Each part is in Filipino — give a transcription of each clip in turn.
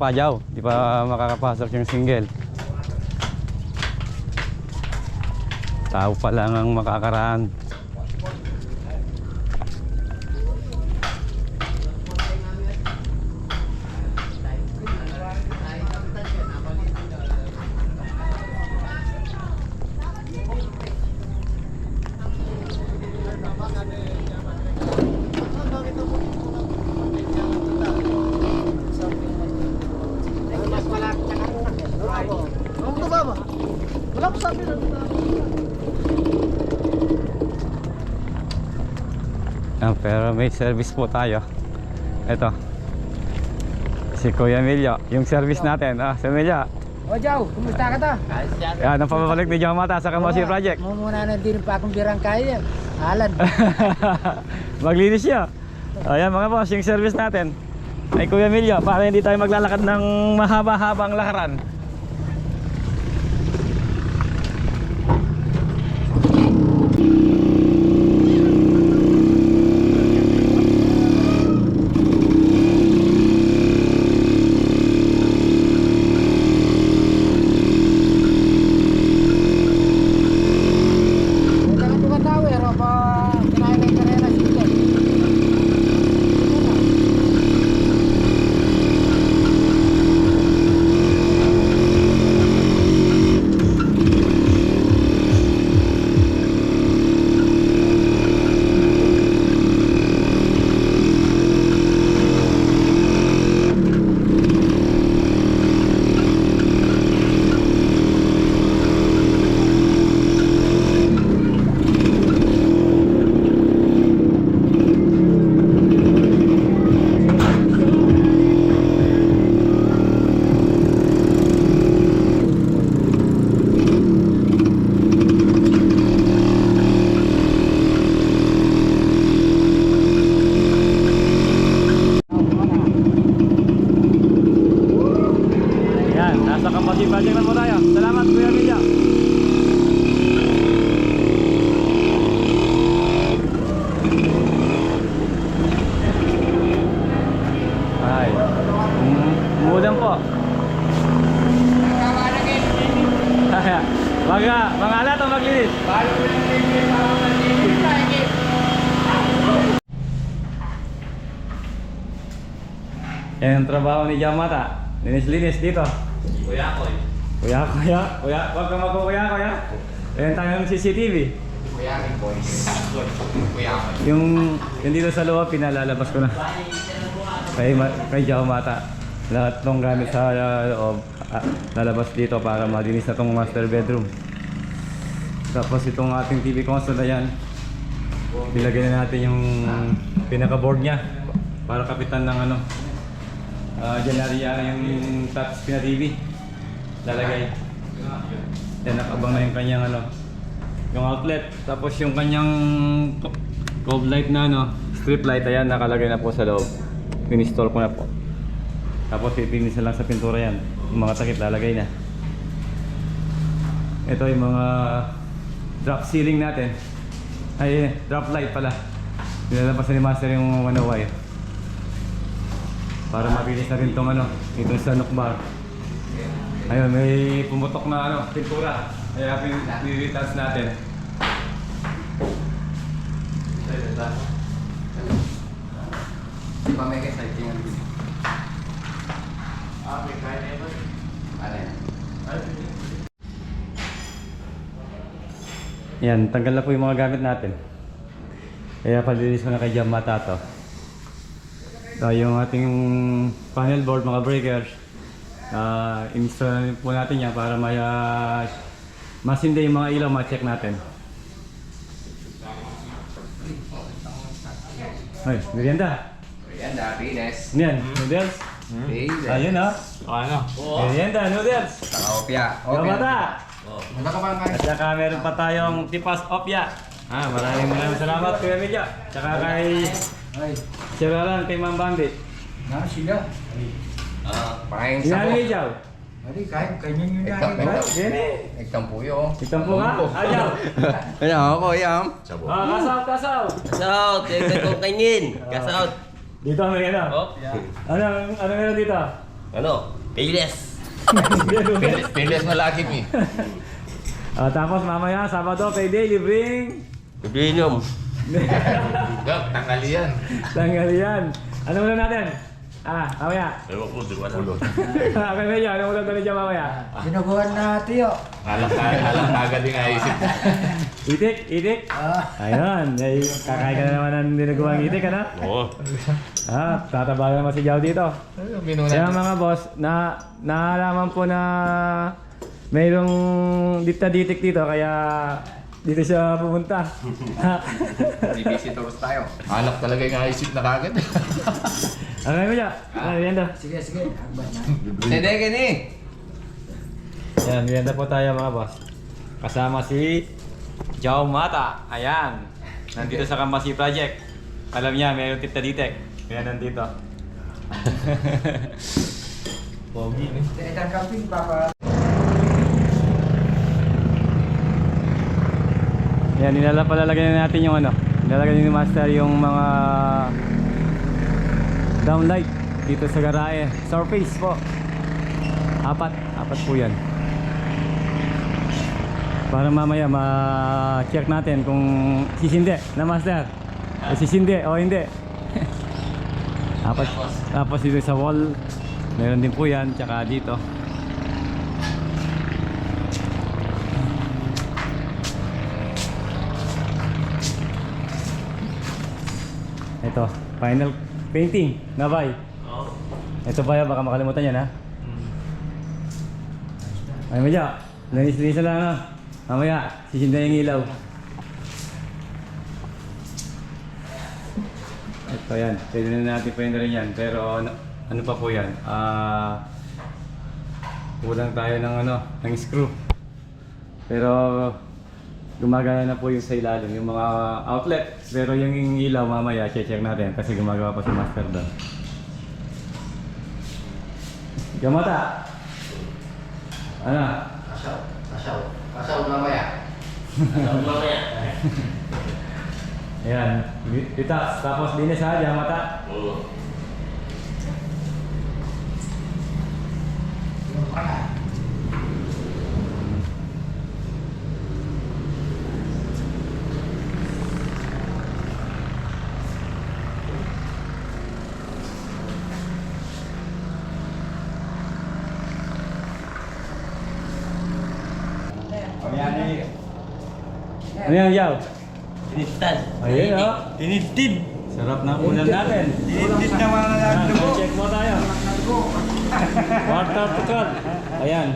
Nakaarang pa jaw. Di pa makakapasok yung single. Tao pa lang ang makakaraan. Ah, pero may service po tayo. Ito. Si Kuya Emilio. Yung service natin. Ah, si Emilio. O Jow, kumusta ka ta? Yan, ang pababalik ni Jamata sa Kamosi Project. Mo muna na din pa akong birang kaya. Alan. Maglinis siya. Ayan mga boss, yung service natin. Ay Kuya Emilio, para hindi tayo maglalakad ng mahaba-habang lakaran. Ang trabaho ni Yamata. Linis-linis dito. Kuya ko. Kuya, kuya, kuya, wag kang magkukuya, kuya. Ayan tayo ng CCTV. Kuya boys. Kuya ko. Yung, yung dito sa loob, pinalalabas ko na. Kay, kay Jao Mata. Lahat ng gamit sa uh, loob, ah, lalabas dito para malinis na tong master bedroom. Tapos itong ating TV console na yan, nilagay na natin yung pinaka-board niya para kapitan ng ano. Uh, dyan nariyan yung touch na TV. Lalagay. Yan, nakabang na yung kanyang ano, yung outlet. Tapos yung kanyang co- cove light na ano, strip light, ayan, nakalagay na po sa loob. Pinistall ko na po. Tapos ipinis na lang sa pintura yan. Yung mga takip lalagay na. Ito yung mga drop ceiling natin. Ay, drop light pala. Nilalabas na ni Master yung ano wire. Para mabilis na rin tong ano, itong sa nukbar. Ayun, may pumutok na ano, pintura. Kaya pin-retouch natin. Di ba may exciting ang? Ah, may kaya na yun. Ano yan? Yan, tanggal na po yung mga gamit natin. Kaya palilis ko na kay Jam Mata to. So, yung ating panel board, mga breakers, uh, install po natin yan para may uh, masindi yung mga ilaw, ma-check natin. Ay, merienda. Ayan, happiness. Ano yan? Noodles? Happiness. Ayun ah. Ano? Merienda, noodles. Saka opya. Jam Mata. Ano ka ba ang At saka meron pa tayong tipas opya. Ah, maraming maraming salamat Kuya Medya. Tsaka kay Ay, Sir Alan, kay Ma'am Bambi. na sila. Ah, pahing Yan sa Medya. Hindi, kahit kanya nyo na. Ikaw, ikaw. Gini. Ikang puyo. Itang po ka. Ayaw. Ayan ako, yam. Ah, kasaw, kasaw. Kasout! Tingnan ko kainin! Kasout! Dito ang meron. Oh, Ano, ano meron dito? ano? Pilis, pilis na lagi mi. Ah, tapos mamaya, Sabado, payday, libreng. Biblinom! Gab, tanggal yan. Tanggal yan. Ano muna natin? Ah, mamaya. Ewan ko, di ko alam. Okay, medyo. Ano muna natin dyan mamaya? Sinuguhan na tiyo. Alam ka, alam ka agad yung naisip. Itik, itik. Ah, Ayun, ay, kakain ka na naman ng dinagawang itik, ano? Oo. Ah, tatabagan naman si Jao dito. Kaya mga boss, na naalaman po na mayroong dita-ditik dito, kaya dito siya pumunta. May visitors tayo. Alak talaga yung naisip na kagad. okay mo siya? Ah, merienda. sige, sige. Na. Hindi, gani. Yan, merienda po tayo mga boss. Kasama si Jao Mata. Ayan. Nandito sa Kamasi Project. Alam niya, mayroong tita-ditik. Kaya nandito. Pogi, eh. Itang camping, papa. Yan, ninala palalagay na natin yung ano. Nilalagay ni Master yung mga downlight dito sa garahe. Surface po. Apat. Apat po yan. Para mamaya ma-check natin kung sisindi na Master. O sisindi o hindi. apat. Tapos dito sa wall. Meron din po yan. Tsaka dito. Ito, final painting. Nabay. Oo. Ito ba baka makalimutan yan ha? Ay madya, lanis-linis na lang ha. Mamaya, sisinda yung ilaw. Ito yan, pwede na natin pwede rin yan. Pero ano, ano pa po yan? Ah, kulang tayo ng ano, ng screw. Pero gumagana na po yung sa ilalim, yung mga outlet. Pero yung ilaw mamaya, check natin kasi gumagawa pa si master doon. Gamata! Ano? Kasaw, kasaw. Kasaw mamaya. Kasout mamaya. Ayan, tita, tapos dinis ha, Gamata. Oo. Ano yan, Yaw? Tinitad. Ayun, oh. Tinitid. Sarap ng ulam natin. Tinitid na mga Ayan, check mo tayo. Quarter to cut. Ayan.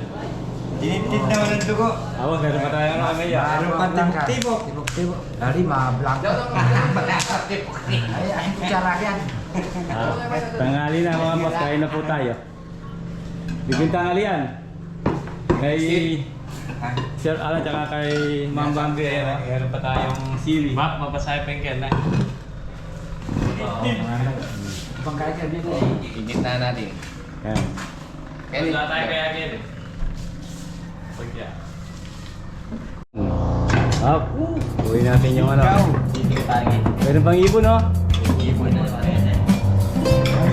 Tinitid na mga dugo. Tapos meron pa tayo ng amaya. Meron pa tibok-tibok. Tibok-tibok. Dari, ma-blanco. Ay, ay, kutsara yan. Ah, tanghali na mga kain na po tayo. Bigyan tanghalian. Kay Sir Alan tsaka kay Ma'am Bambi, ayan, ah, meron pa tayong sili. Mak, mabasahe pa yung na. Ibang kahit yan dito. Igit na natin. Ayan. Kenny. Wala tayo kaya agad eh. Pagya. Up. Uwi natin yung ano. Ka. Meron pang ibon, no? Ibon na naman.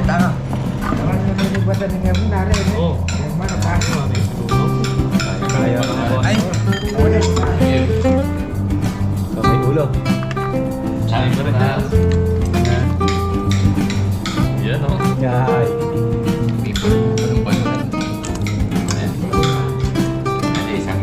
Tama. Naman yung nilibatan ng gabi na rin. eh. Oo. Yung? Kaya mga boss. Ay! So, may ulo. Sabi ko rin na. Yan o. Yay. People. Anong ba yun? Hindi, isang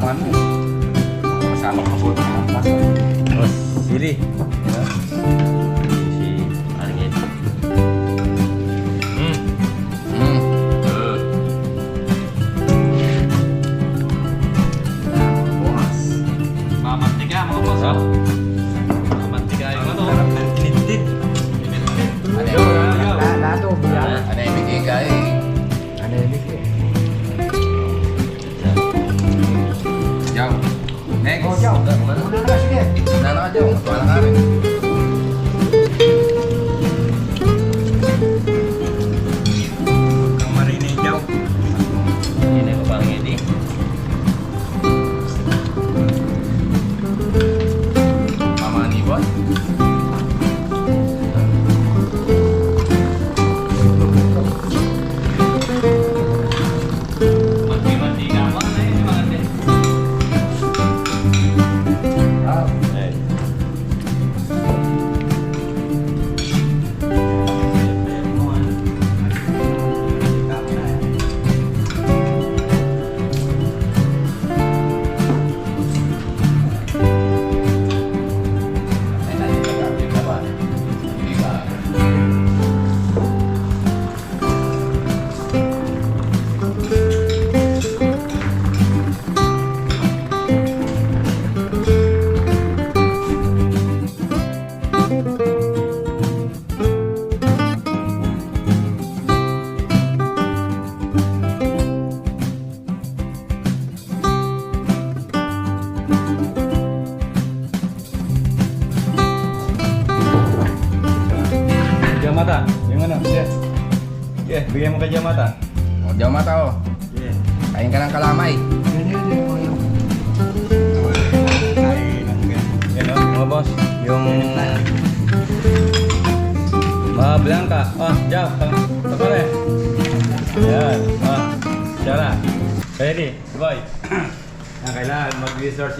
Harapan mo. Kasama ko po. Tapos, sili.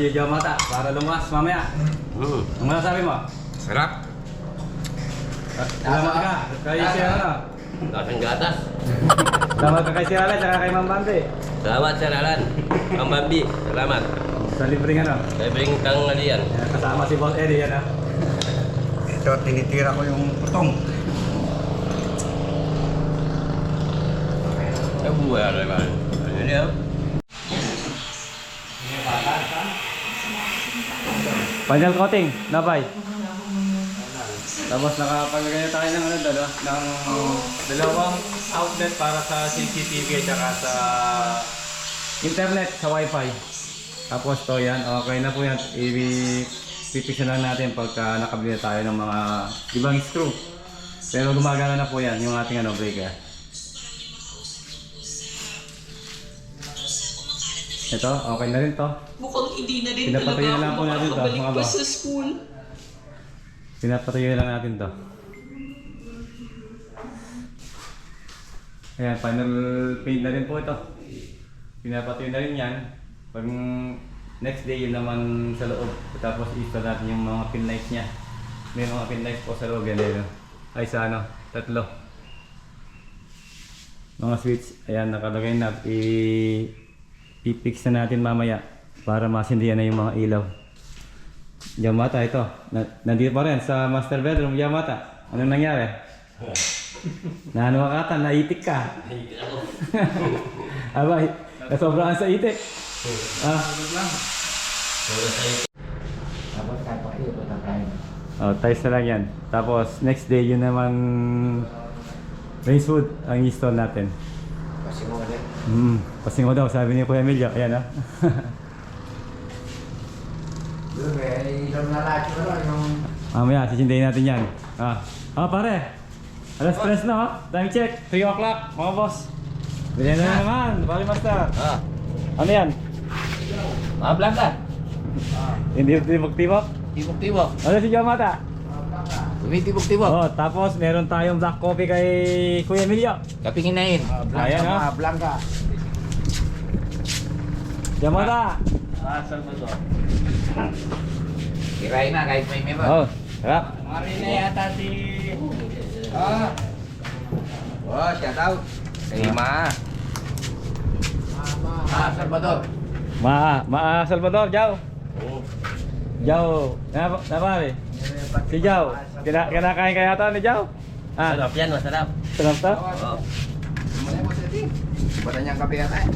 Si Jaw Mata para lumas mamaya. Hmm. Ang masasabi mo? Sarap. Salamat ka. Kay si ano? Lasang gatas. Salamat ka kay si Alan at kay Ma'am Bambi. Salamat, Sir Alan. Ang Bambi, salamat. Sa libreng ano. Libreng tanghalian. Yan, kasama si Boss Eddie yan ah. Ito, tinitira ko yung putong. Ay, buhay ka naman. Ano? Final coating, nabay. Tapos nakapaglagay na tayo ng ano dalo, ng dalawang outlet para sa CCTV at saka sa internet sa wifi. Tapos to yan, okay na po yan. Na lang natin pagka nakabili na tayo ng mga ibang screw. Pero gumagana na po yan, yung ating ano, breaker. Ito, okay na rin to. Mukhang hindi na rin talaga na lang po natin to, makakabalik mga pa boss. sa school. Pinapatuloy lang natin to. Ayan, final paint na rin po ito. Pinapatuloy na rin yan. Pag next day yun naman sa loob. Tapos install natin yung mga pin lights niya. May mga pin lights po sa loob yan no? Ay sa ano, tatlo. Mga switch, ayan nakalagay na. I i-fix na natin mamaya para masindihan na yung mga ilaw. Yamata ito. Na, nandito pa rin sa master bedroom, Yamata. Anong nangyari? Naano ka ata, naitik ka. Abay, nasobrahan sa itik. Ah, Tapos kahit pa kayo, oh, tiles na lang yan. Tapos, next day, yun naman Racewood ang install natin. Kasi mo ulit. Hmm, pasingo daw, sabi ni Kuya Emilio. Ayan ah. Doon, eh, ilam na lahat yung ano, yung... Mamaya, sisindayin natin yan. Ah, ah pare. Alas stress na ha. Time check. 3 o'clock, mga boss. Bilhin na naman, pare master. Ah, Ano yan? mga blanca. Hindi tibok-tibok? Tibok-tibok. Ano si Yamata? Tumitibok-tibok. Oh, tapos meron tayong black coffee kay Kuya Emilio. Kapingin na yun. Ah, Blanca, Ayan, mga ah. Blanca. Yamata! Kirain na kahit may meron. Oh, sarap. Marina yata si... Ah. Oh, shout out. Kay Ma. Ah, Salvador. Ma, Ma Salvador, Jao. Oo. Jao, na, na pare. Si Jao, kina, kinakain kaya ata ni Jao? Ah, Masarap yan, masarap. sarap to? Oo. Bata niyang kape yata eh.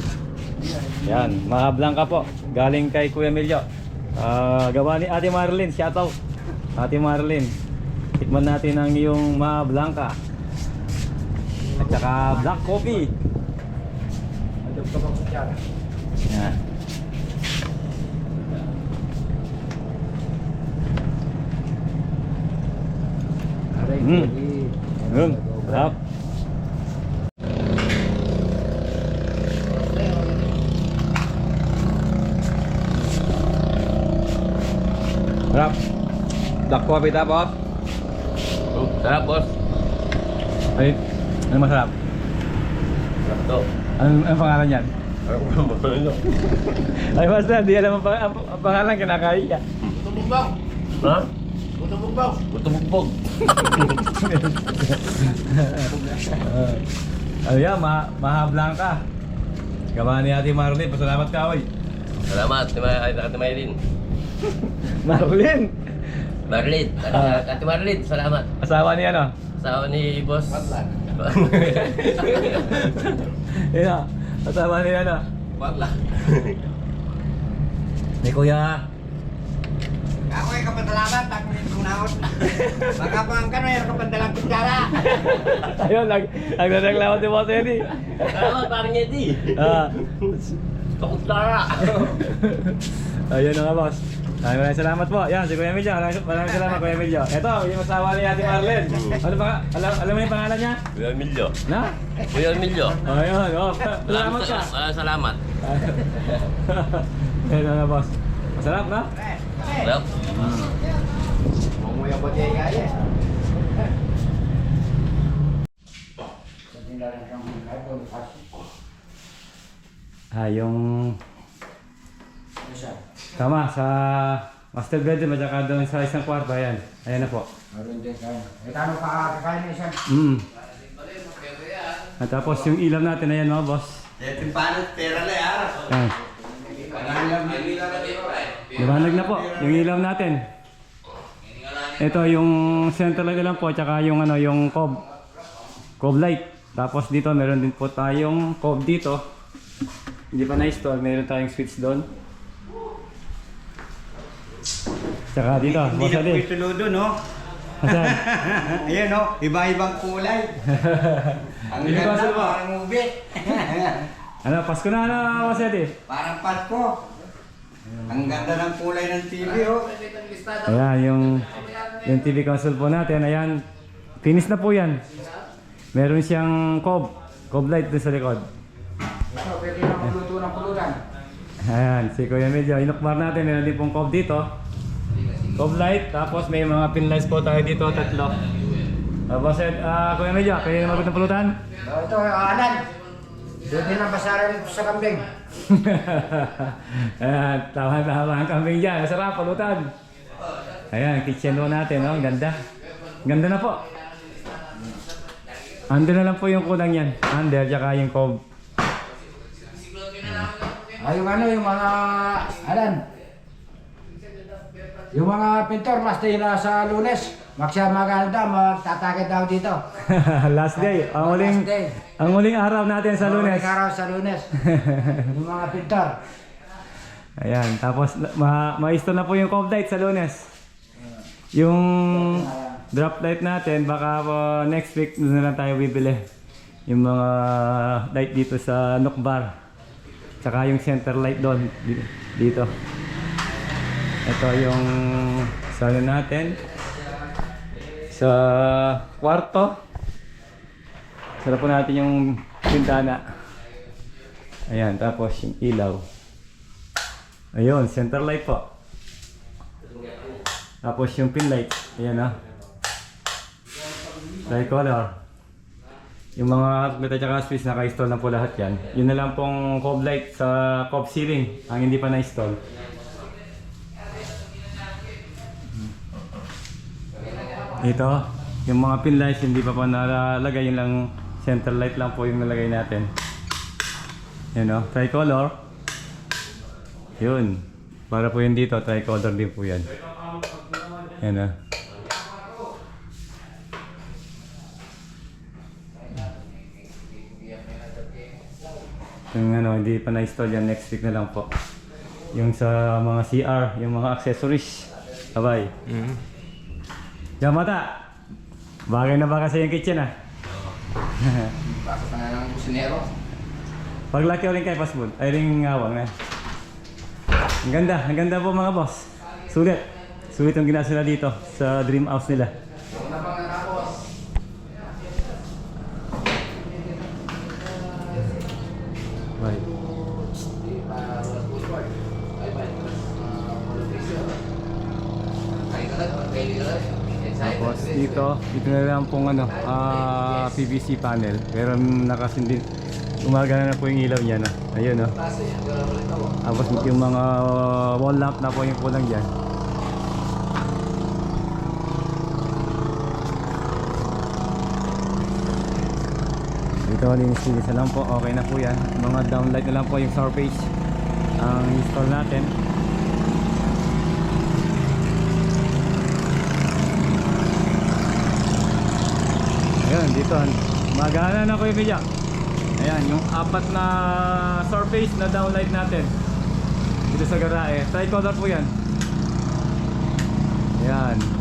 Yan, mga blanca po. Galing kay Kuya Emilio. Ah, gawa ni Ate Marlene, shout out. Ate Marlene. Tikman natin ang iyong mga blanca. At saka black coffee. Adog ka bang kutsara? Yan. Aray, Mm. pwede. Yun, sarap. Sarap. Black coffee tapos. Hmm, Sarap, boss. Ay, ano masarap? Sarap to. Anong, anong pangalan yan? Ano? Ay, basta, di alam ang, pang- ang, ang pangalan, kinakain ka. Tutubugbang! Ha? Tutubugbang! Butubugbog. Uh, ano yan, ma mahablang ka. Gawa ni Ate Marlene, pasalamat ka, oy. Salamat, Ate Ma- Ate Maylin. Marlene! Marlin. Ah. Ate Marlin, salamat. Asawa ni ano? Asawa ni Boss. Patlan. Na, asawa ni ano? Wala. Ni Kuya. Ako ay kapatalaman, takunin kong naon. Baka pa ang kano, mayroon ka pandalang kutsara. Ayun, nag nagreklamo si Boss Eddie. Salamat, parang Eddie. Ah, Pakutsara. ayun na nga, boss. Ay, maraming salamat po. Yan, si Kuya Emilio. Maraming, maraming salamat, Kuya Emilio. Ito, yung asawa ni Ate Marlene. Ano ba? Alam, alam mo yung pangalan niya? Kuya Emilio. Na? Kuya Emilio. Oh, yun. Oh, salamat Maraming ka. ah, salamat. Ito na, boss. Masarap, na? Well, Umuya ba diya kaya? Ah, yung... Tama, sa master bedroom at saka doon sa isang kwarto, ayan. Ayan na po. Meron din kayo. Eh, kano pa kakain isa? Mm. At tapos yung ilaw natin, ayan mga boss. Eh, timpano, pera na yara. Ayan. Liwanag na po, yung ilaw natin. Ito yung center light lang po, tsaka yung ano, yung cob. Cob light. Tapos dito meron din po tayong cob dito. Hindi pa na-install, meron tayong switch doon. Tsaka dito, Hindi na po itulodo, no? Asan? Ayan, no? Iba-ibang kulay. Ang Hindi ko ganda, parang movie. Ano, Pasko na boss Ali. parang Pasko. Ang ganda ng kulay ng TV, oh. Ayan, yung, yung TV console po natin, ayan. Finish na po yan. Meron siyang cob. Cob light dun sa likod. Ito, pwede na magluto ng pulutan. Ayan, si Kuya Medyo. Inukmar natin, meron din pong cob dito. Cob light, tapos may mga pin lights po tayo dito, tatlo. Tapos, uh, Kuya Medyo, kayo na magot ng pulutan? Ito, Alan. Pwede na basaran ito sa kambing. Ayan, tama-tama ang kambing dyan. Masarap, pulutan. Ayan, kitchen po natin? Ang Ganda. Ganda na po. Under na lang po yung kulang yan. Under, tsaka yung cob. Ah, yung ano, yung mga, Alan. Yung mga pintor, mas na sa lunes. Magsya maganda, magtatakit daw dito. Last day. Ang huling, Last day. ang huling araw natin sa lunes. Mga araw sa lunes. yung mga pintor. Ayan, tapos ma ma-install na po yung cob light sa lunes. Yung drop light natin, baka po next week na lang tayo bibili. Yung mga light dito sa Nook Bar. Tsaka yung center light doon, di- dito. Ito yung sala natin. Sa kwarto. Sarap po natin yung pintana. Ayan, tapos yung ilaw. Ayun, center light po. Tapos yung pin light. Ayan ah. Tricolor. Yung mga meta tsaka switch naka-install na po lahat yan. Yun na lang pong cob light sa cob ceiling ang hindi pa na-install. Ito, yung mga pin lights hindi pa pa nalalagay. Yun lang center light lang po yung nalagay natin. Yan o, tricolor. Yun. Para po yun dito, tricolor din po yan. Yan ah. Yung ano, hindi pa na-install yan, next week na lang po. Yung sa mga CR, yung mga accessories. Abay. mm. Yamata! Bagay na ba kasi yung kitchen ah? Pasok na ng kusinero. Paglaki ulit kay Pasbol, ay ring ngawang na. Ang ganda, ang ganda po mga boss. Sulit. Sulit yung ginawa sila dito sa dream house nila. Yung na pang natapos. Right. Tapos dito na lang pong ano, ah, PVC panel. Pero nakasindi, umaga na po yung ilaw niya. No? Ayun no. Tapos yung mga wall lamp na po yung kulang dyan. Dito linis-linis na lang po, okay na po yan. Mga downlight na lang po yung surface ang install natin. Ayun, dito. Magana na ko yung video. Ayan, yung apat na surface na downlight natin. Dito sa garahe. Tricolor po yan. Ayan.